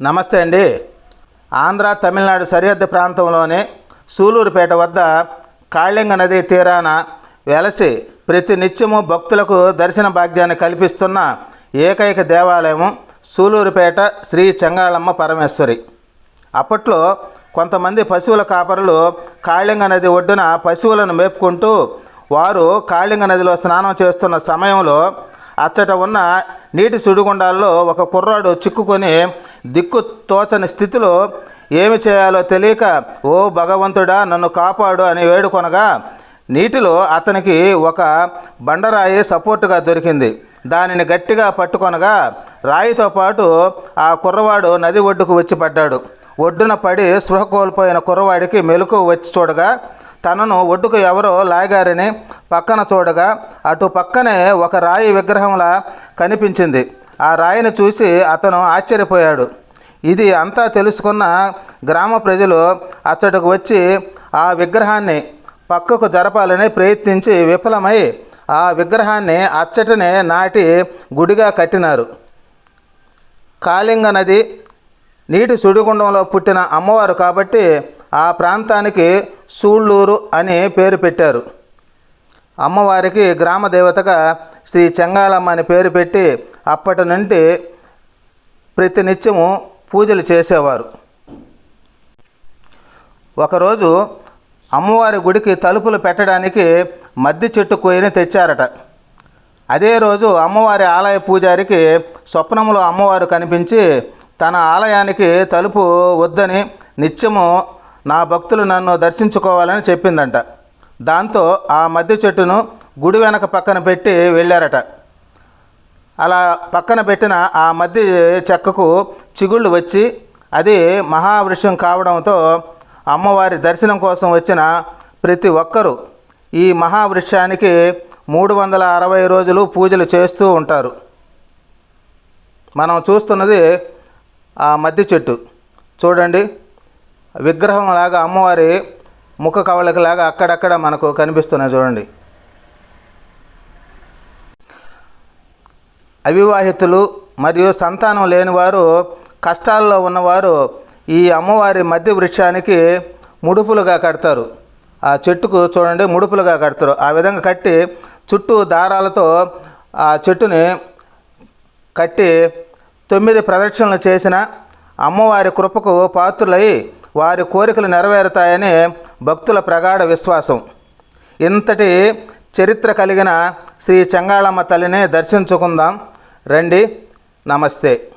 నమస్తే అండి. ఆంధ్ర తమిళనాడు సరిహద్దు ప్రాంతంలోని సూలూరుపేట వద్ద కాళింగ నది తీరాన వెలసి ప్రతి నిత్యము భక్తులకు దర్శన భాగ్యాన్ని కల్పిస్తున్న ఏకైక దేవాలయము సూలూరుపేట శ్రీ చెంగాళమ్మ పరమేశ్వరి. అప్పట్లో కొంతమంది పశువుల కాపరులు కాళింగ నది ఒడ్డున పశువులను మేపుకుంటూ వారు కాళింగ నదిలో స్నానం చేస్తున్న సమయంలో అచ్చట ఉన్న నీటి సుడిగుండాల్లో ఒక కుర్రాడు చిక్కుకొని దిక్కు తోచని స్థితిలో ఏమి చేయాలో తెలియక ఓ భగవంతుడా నన్ను కాపాడు అని వేడుకొనగా నీటిలో అతనికి ఒక బండరాయి సపోర్టుగా దొరికింది. దానిని గట్టిగా పట్టుకొనగా రాయితో పాటు ఆ కుర్రవాడు నది ఒడ్డుకు వచ్చి పడ్డాడు. ఒడ్డున పడి స్పృహ కోల్పోయిన కుర్రవాడికి మెలకు వచ్చి చూడగా తనను ఒడ్డుకు ఎవరో లాగారని పక్కన చూడగా అటు పక్కనే ఒక రాయి విగ్రహంలా కనిపించింది. ఆ రాయిని చూసి అతను ఆశ్చర్యపోయాడు. ఇది అంతా తెలుసుకున్న గ్రామ ప్రజలు అచ్చటకు వచ్చి ఆ విగ్రహాన్ని పక్కకు జరపాలని ప్రయత్నించి విఫలమై ఆ విగ్రహాన్ని అచ్చటనే నాటి గుడిగా కట్టినారు. కాళింగ నది నీటి సుడిగుండంలో పుట్టిన అమ్మవారు కాబట్టి ఆ ప్రాంతానికి సూళ్ళూరు అని పేరు పెట్టారు. అమ్మవారికి గ్రామ దేవతగా శ్రీ చెంగాళమ్మ అని పేరు పెట్టి అప్పటి నుండి ప్రతి నిత్యము పూజలు చేసేవారు. ఒకరోజు అమ్మవారి గుడికి తలుపులు పెట్టడానికి మద్ది చెట్టు కొయ్యని తెచ్చారట. అదే రోజు అమ్మవారి ఆలయ పూజారికి స్వప్నంలో అమ్మవారు కనిపించి తన ఆలయానికి తలుపు వద్దని నిత్యము నా భక్తులు నన్ను దర్శించుకోవాలని చెప్పిందంట. దాంతో ఆ మద్ది చెట్టును గుడి వెనక పక్కన పెట్టి వెళ్ళారట. అలా పక్కన పెట్టిన ఆ మధ్య చెక్కకు చిగుళ్ళు వచ్చి అది మహావృక్షం కావడంతో అమ్మవారి దర్శనం కోసం వచ్చిన ప్రతి ఒక్కరూ ఈ మహావృక్షానికి మూడు వందల అరవై రోజులు పూజలు చేస్తూ ఉంటారు. మనం చూస్తున్నది ఆ మద్ది చెట్టు. చూడండి. విగ్రహం లాగా అమ్మవారి ముఖ కవళికలాగా అక్కడక్కడ మనకు కనిపిస్తున్నాయి చూడండి. అవివాహితులు మరియు సంతానం లేనివారు కష్టాల్లో ఉన్నవారు ఈ అమ్మవారి మధ్య వృక్షానికి ముడుపులుగా కడతారు. ఆ చెట్టుకు చూడండి ముడుపులుగా కడతారు. ఆ విధంగా కట్టి చుట్టూ దారాలతో ఆ చెట్టుని కట్టి తొమ్మిది ప్రదక్షిణలు చేసిన అమ్మవారి కృపకు పాత్రులై వారి కోరికలు నెరవేరుతాయని భక్తుల ప్రగాఢ విశ్వాసం. ఇంతటి చరిత్ర కలిగిన శ్రీ చెంగాళమ్మ తల్లిని దర్శించుకుందాం. రండి నమస్తే.